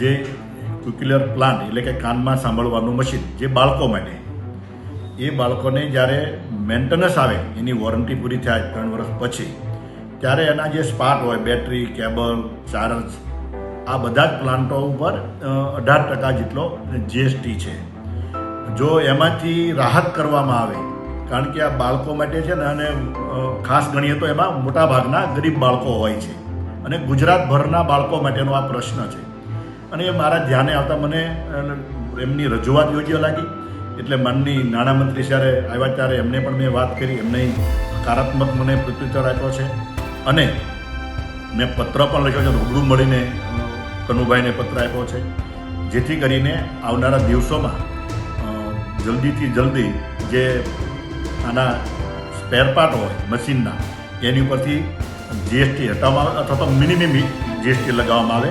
જે ક્યુક્યુલર પ્લાન્ટ એટલે કે કાનમાં સાંભળવાનું મશીન જે બાળકો માટે, એ બાળકોને જ્યારે મેન્ટેનન્સ આવે, એની વોરંટી પૂરી થાય ત્રણ વર્ષ પછી, ત્યારે એના જે સ્પાર્ટ હોય બેટરી કેબલ ચાર્જ આ બધા જ પ્લાન્ટો ઉપર અઢાર ટકા જેટલો જીએસટી છે. જો એમાંથી રાહત કરવામાં આવે, કારણ કે આ બાળકો માટે છે ને, અને ખાસ ગણીએ તો એમાં મોટાભાગના ગરીબ બાળકો હોય છે. અને ગુજરાતભરના બાળકો માટેનો આ પ્રશ્ન છે. અને એ મારા ધ્યાને આવતા મને એમની રજૂઆત યોગ્ય લાગી. એટલે મનની નાણામંત્રી જ્યારે આવ્યા ત્યારે એમને પણ મેં વાત કરી, એમને હકારાત્મક મને પ્રત્યુત્તર આપ્યો છે. અને મેં પત્ર પણ લખ્યો છે, રૂબરૂ મળીને કનુભાઈને પત્ર આપ્યો છે. જેથી કરીને આવનારા દિવસોમાં જલ્દીથી જલ્દી જે આના સ્પેર પાર્ટ હોય મશીનના એની ઉપરથી જીએસટી હટાવવામાં અથવા તો મિનિમમ જીએસટી લગાવવામાં આવે.